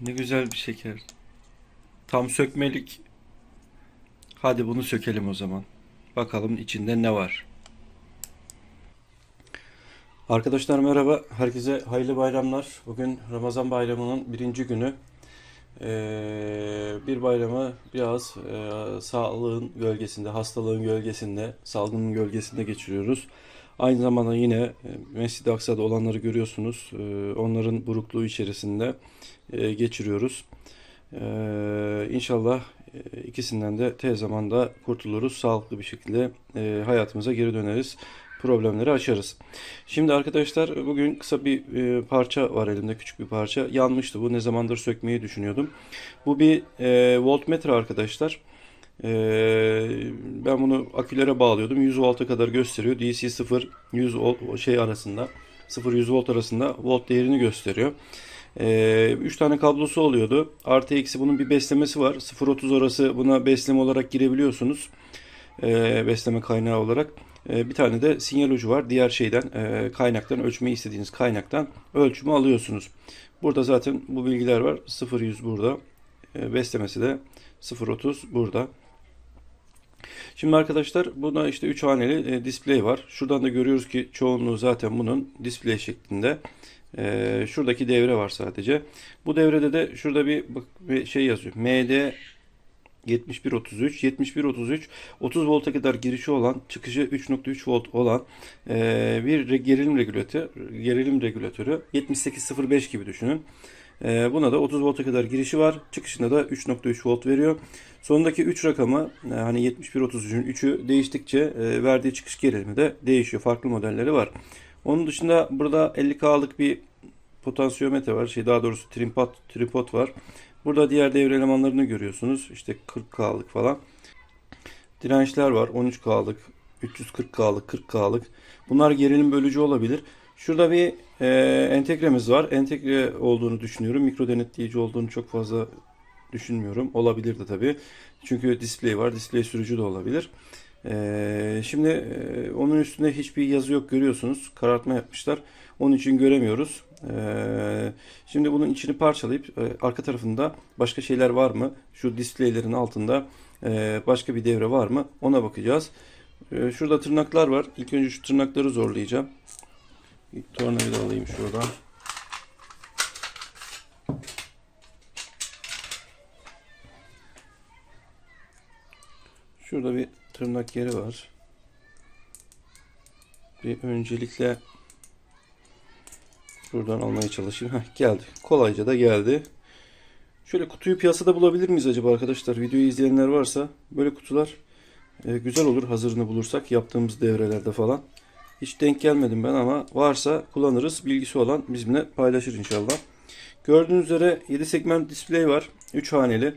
ne güzel bir şeker. Tam sökmelik. Hadi bunu sökelim o zaman. Bakalım içinde ne var. Arkadaşlar merhaba. Herkese hayırlı bayramlar. Bugün Ramazan bayramının birinci günü. Ee, bir bayramı biraz e, sağlığın gölgesinde, hastalığın gölgesinde, salgının gölgesinde geçiriyoruz. Aynı zamanda yine e, Mescid-i Aksa'da olanları görüyorsunuz. Ee, onların burukluğu içerisinde e, geçiriyoruz. İnşallah e, ikisinden de tez zamanda kurtuluruz. Sağlıklı bir şekilde e, hayatımıza geri döneriz. Problemleri aşarız. Şimdi arkadaşlar bugün kısa bir e, parça var elimde küçük bir parça. Yanmıştı bu ne zamandır sökmeyi düşünüyordum. Bu bir e, voltmetre arkadaşlar. E, ben bunu akülere bağlıyordum. 100 volta kadar gösteriyor. DC 0 100 volt şey arasında 0 100 volt arasında volt değerini gösteriyor. 3 e, tane kablosu oluyordu. Artı eksi bunun bir beslemesi var. 0.30 orası buna besleme olarak girebiliyorsunuz. E, besleme kaynağı olarak. E, bir tane de sinyal ucu var. Diğer şeyden e, kaynaktan ölçmeyi istediğiniz kaynaktan ölçümü alıyorsunuz. Burada zaten bu bilgiler var. 0.100 burada. E, beslemesi de 0.30 burada. Şimdi arkadaşlar buna işte 3 haneli e, display var. Şuradan da görüyoruz ki çoğunluğu zaten bunun display şeklinde. E, şuradaki devre var sadece. Bu devrede de şurada bir, bir şey yazıyor. MD 7133 7133 30 volta kadar girişi olan çıkışı 3.3 volt olan e, bir gerilim regülatörü gerilim regülatörü 7805 gibi düşünün. E, buna da 30 volta kadar girişi var. Çıkışında da 3.3 volt veriyor. Sonundaki 3 rakamı e, hani 7133'ün 3'ü değiştikçe e, verdiği çıkış gerilimi de değişiyor. Farklı modelleri var. Onun dışında burada 50K'lık bir potansiyometre var. Şey daha doğrusu tripod, tripod var. Burada diğer devre elemanlarını görüyorsunuz. İşte 40K'lık falan. Dirençler var. 13K'lık, 340K'lık, 40K'lık. Bunlar gerilim bölücü olabilir. Şurada bir e, entegremiz var. Entegre olduğunu düşünüyorum. Mikro denetleyici olduğunu çok fazla düşünmüyorum. Olabilir de tabii. Çünkü display var. Display sürücü de olabilir. E, şimdi e, onun üstünde hiçbir yazı yok görüyorsunuz. Karartma yapmışlar. Onun için göremiyoruz. Ee, şimdi bunun içini parçalayıp e, arka tarafında başka şeyler var mı? Şu displaylerin altında e, başka bir devre var mı? Ona bakacağız. E, şurada tırnaklar var. İlk önce şu tırnakları zorlayacağım. Bir tornavida alayım şuradan. Şurada bir tırnak yeri var. Bir öncelikle Şuradan almaya çalışayım. Heh, geldi. Kolayca da geldi. Şöyle kutuyu piyasada bulabilir miyiz acaba arkadaşlar? Videoyu izleyenler varsa böyle kutular e, güzel olur hazırını bulursak yaptığımız devrelerde falan. Hiç denk gelmedim ben ama varsa kullanırız. Bilgisi olan bizimle paylaşır inşallah. Gördüğünüz üzere 7 segment display var. 3 haneli.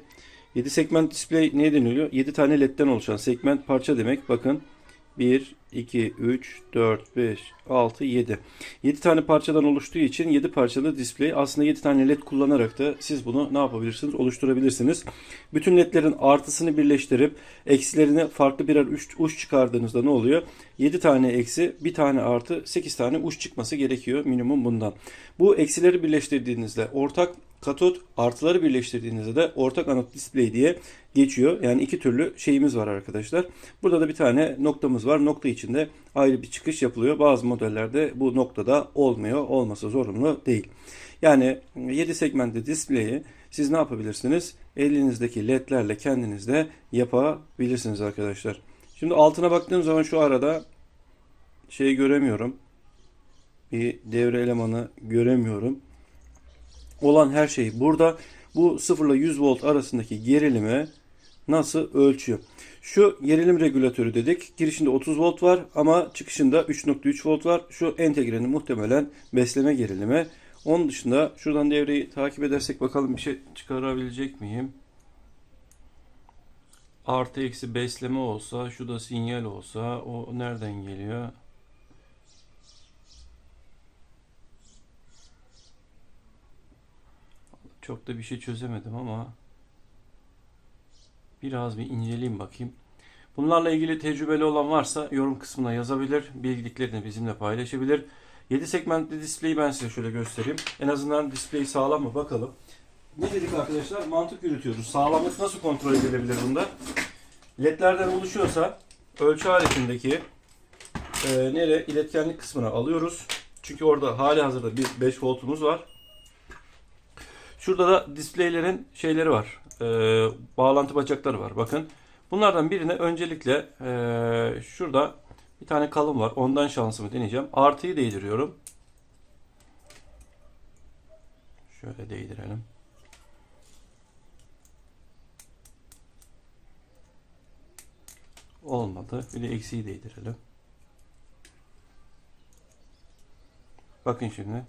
7 segment display ne deniliyor? 7 tane ledden oluşan segment parça demek. Bakın 1, 2, 3, 4, 5, 6, 7. 7 tane parçadan oluştuğu için 7 parçalı display. Aslında 7 tane led kullanarak da siz bunu ne yapabilirsiniz? Oluşturabilirsiniz. Bütün ledlerin artısını birleştirip eksilerini farklı birer uç, uç çıkardığınızda ne oluyor? 7 tane eksi, 1 tane artı, 8 tane uç çıkması gerekiyor minimum bundan. Bu eksileri birleştirdiğinizde ortak katot artıları birleştirdiğinizde de ortak anot display diye geçiyor. Yani iki türlü şeyimiz var arkadaşlar. Burada da bir tane noktamız var. Nokta içinde ayrı bir çıkış yapılıyor. Bazı modellerde bu noktada olmuyor. Olması zorunlu değil. Yani 7 segmentli display'i siz ne yapabilirsiniz? Elinizdeki ledlerle kendiniz de yapabilirsiniz arkadaşlar. Şimdi altına baktığım zaman şu arada şey göremiyorum. Bir devre elemanı göremiyorum olan her şey burada. Bu 0 ile 100 volt arasındaki gerilimi nasıl ölçüyor? Şu gerilim regülatörü dedik. Girişinde 30 volt var ama çıkışında 3.3 volt var. Şu entegrenin muhtemelen besleme gerilimi. Onun dışında şuradan devreyi takip edersek bakalım bir şey çıkarabilecek miyim? Artı eksi besleme olsa, şu da sinyal olsa o nereden geliyor? Çok da bir şey çözemedim ama biraz bir inceleyeyim bakayım. Bunlarla ilgili tecrübeli olan varsa yorum kısmına yazabilir. Bildiklerini bizimle paylaşabilir. 7 segmentli display'i ben size şöyle göstereyim. En azından display sağlam mı bakalım. Ne dedik arkadaşlar? Mantık yürütüyoruz. Sağlamlık nasıl kontrol edilebilir bunda? LED'lerden oluşuyorsa ölçü aletindeki e, nereye iletkenlik kısmına alıyoruz. Çünkü orada hali hazırda bir 5 voltumuz var. Şurada da displaylerin şeyleri var. E, bağlantı bacakları var. Bakın. Bunlardan birine öncelikle e, şurada bir tane kalın var. Ondan şansımı deneyeceğim. Artıyı değdiriyorum. Şöyle değdirelim. Olmadı. Bir de eksiği değdirelim. Bakın şimdi.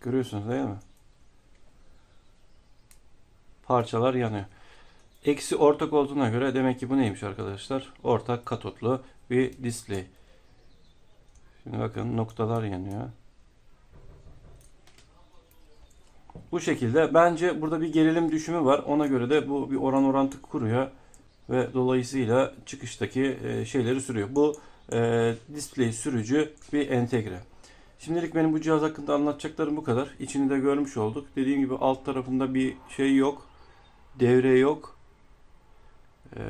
Görüyorsunuz değil mi? Parçalar yanıyor. Eksi ortak olduğuna göre demek ki bu neymiş arkadaşlar? Ortak katotlu bir display. Şimdi bakın noktalar yanıyor. Bu şekilde bence burada bir gerilim düşümü var. Ona göre de bu bir oran orantı kuruyor ve dolayısıyla çıkıştaki e, şeyleri sürüyor. Bu e, display sürücü bir entegre. Şimdilik benim bu cihaz hakkında anlatacaklarım bu kadar. İçini de görmüş olduk. Dediğim gibi alt tarafında bir şey yok. Devre yok. E,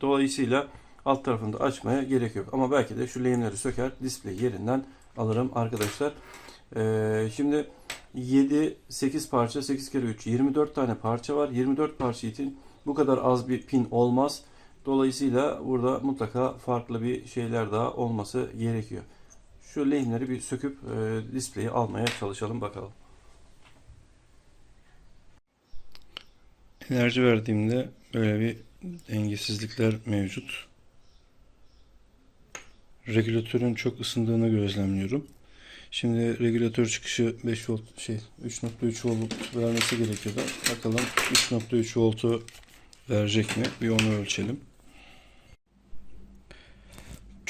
dolayısıyla alt tarafını da açmaya gerek yok. Ama belki de şu lehimleri söker, display yerinden alırım arkadaşlar. E, şimdi 7, 8 parça, 8 kere 3, 24 tane parça var. 24 parça için bu kadar az bir pin olmaz. Dolayısıyla burada mutlaka farklı bir şeyler daha olması gerekiyor. Şu lehimleri bir söküp e, display'i almaya çalışalım bakalım. Enerji verdiğimde böyle bir dengesizlikler mevcut. Regülatörün çok ısındığını gözlemliyorum. Şimdi regülatör çıkışı 5 volt şey 3.3 volt vermesi gerekiyordu. Bakalım 3.3 voltu verecek mi? Bir onu ölçelim.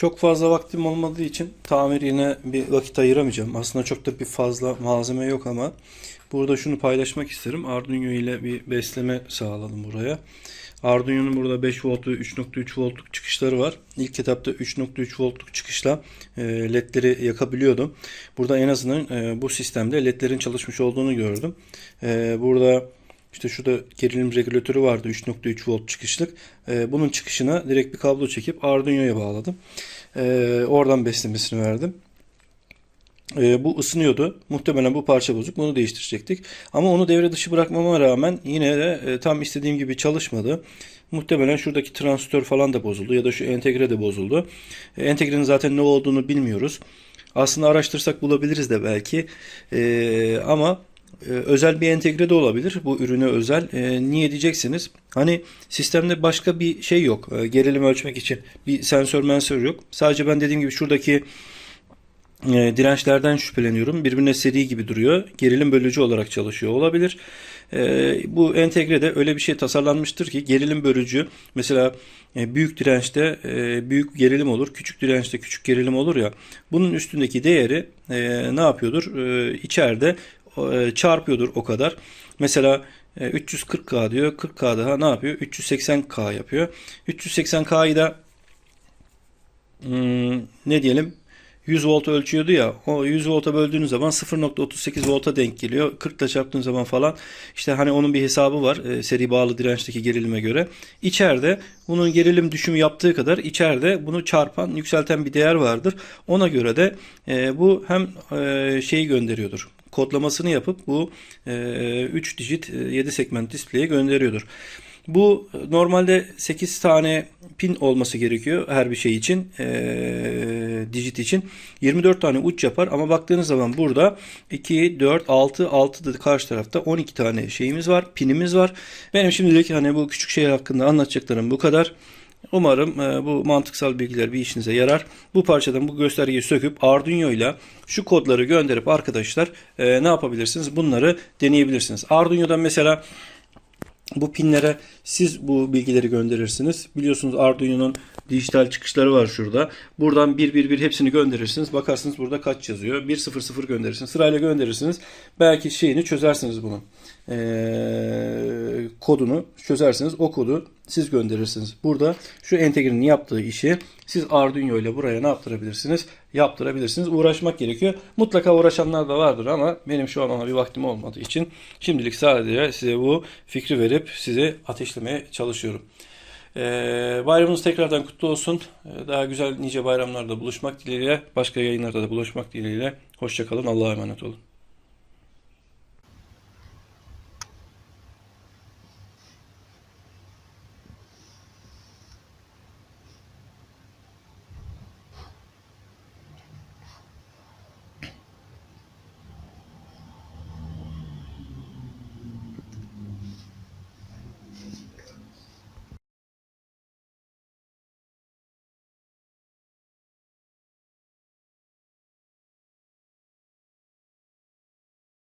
Çok fazla vaktim olmadığı için tamirine bir vakit ayıramayacağım. Aslında çok da bir fazla malzeme yok ama burada şunu paylaşmak isterim. Arduino ile bir besleme sağladım buraya. Arduino'nun burada 5 volt ve 3.3 voltluk çıkışları var. İlk etapta 3.3 voltluk çıkışla e, ledleri yakabiliyordum. Burada en azından e, bu sistemde ledlerin çalışmış olduğunu gördüm. E, burada işte şurada gerilim regülatörü vardı 3.3 volt çıkışlık. Ee, bunun çıkışına direkt bir kablo çekip Arduino'ya bağladım. Ee, oradan beslemesini verdim. Ee, bu ısınıyordu. Muhtemelen bu parça bozuk. Bunu değiştirecektik. Ama onu devre dışı bırakmama rağmen yine de e, tam istediğim gibi çalışmadı. Muhtemelen şuradaki transistör falan da bozuldu ya da şu entegre de bozuldu. E, entegrenin zaten ne olduğunu bilmiyoruz. Aslında araştırsak bulabiliriz de belki. Ama özel bir entegre de olabilir. Bu ürüne özel. E, niye diyeceksiniz? Hani sistemde başka bir şey yok. E, gerilim ölçmek için bir sensör mensör yok. Sadece ben dediğim gibi şuradaki e, dirençlerden şüpheleniyorum. Birbirine seri gibi duruyor. Gerilim bölücü olarak çalışıyor olabilir. E, bu entegrede öyle bir şey tasarlanmıştır ki gerilim bölücü mesela e, büyük dirençte e, büyük gerilim olur. Küçük dirençte küçük gerilim olur ya. Bunun üstündeki değeri ne yapıyordur? E, içeride çarpıyordur o kadar. Mesela e, 340K diyor. 40K daha ne yapıyor? 380K yapıyor. 380K'yı da hmm, ne diyelim 100 volt ölçüyordu ya o 100 volta böldüğünüz zaman 0.38 volta denk geliyor. 40 ile çarptığın zaman falan işte hani onun bir hesabı var e, seri bağlı dirençteki gerilime göre. İçeride bunun gerilim düşümü yaptığı kadar içeride bunu çarpan yükselten bir değer vardır. Ona göre de e, bu hem e, şeyi gönderiyordur kodlamasını yapıp bu 3 dijit 7 segment display'e gönderiyordur. Bu normalde 8 tane pin olması gerekiyor her bir şey için. E, dijit için. 24 tane uç yapar ama baktığınız zaman burada 2, 4, 6, 6 da karşı tarafta 12 tane şeyimiz var. Pinimiz var. Benim şimdilik hani bu küçük şey hakkında anlatacaklarım bu kadar. Umarım e, bu mantıksal bilgiler bir işinize yarar. Bu parçadan bu göstergeyi söküp Arduino ile şu kodları gönderip arkadaşlar e, ne yapabilirsiniz? Bunları deneyebilirsiniz. Arduino'dan mesela bu pinlere siz bu bilgileri gönderirsiniz. Biliyorsunuz Arduino'nun dijital çıkışları var şurada. Buradan 111 hepsini gönderirsiniz. Bakarsınız burada kaç yazıyor. 100 gönderirsiniz. Sırayla gönderirsiniz. Belki şeyini çözersiniz bunu. e, kodunu çözersiniz. O kodu siz gönderirsiniz. Burada şu entegrenin yaptığı işi siz Arduino ile buraya ne yaptırabilirsiniz? Yaptırabilirsiniz. Uğraşmak gerekiyor. Mutlaka uğraşanlar da vardır ama benim şu an ona bir vaktim olmadığı için şimdilik sadece size bu fikri verip sizi ateşlemeye çalışıyorum. Ee, bayramınız tekrardan kutlu olsun. Ee, Daha güzel nice bayramlarda buluşmak dileğiyle, başka yayınlarda da buluşmak dileğiyle. Hoşçakalın, Allah'a emanet olun.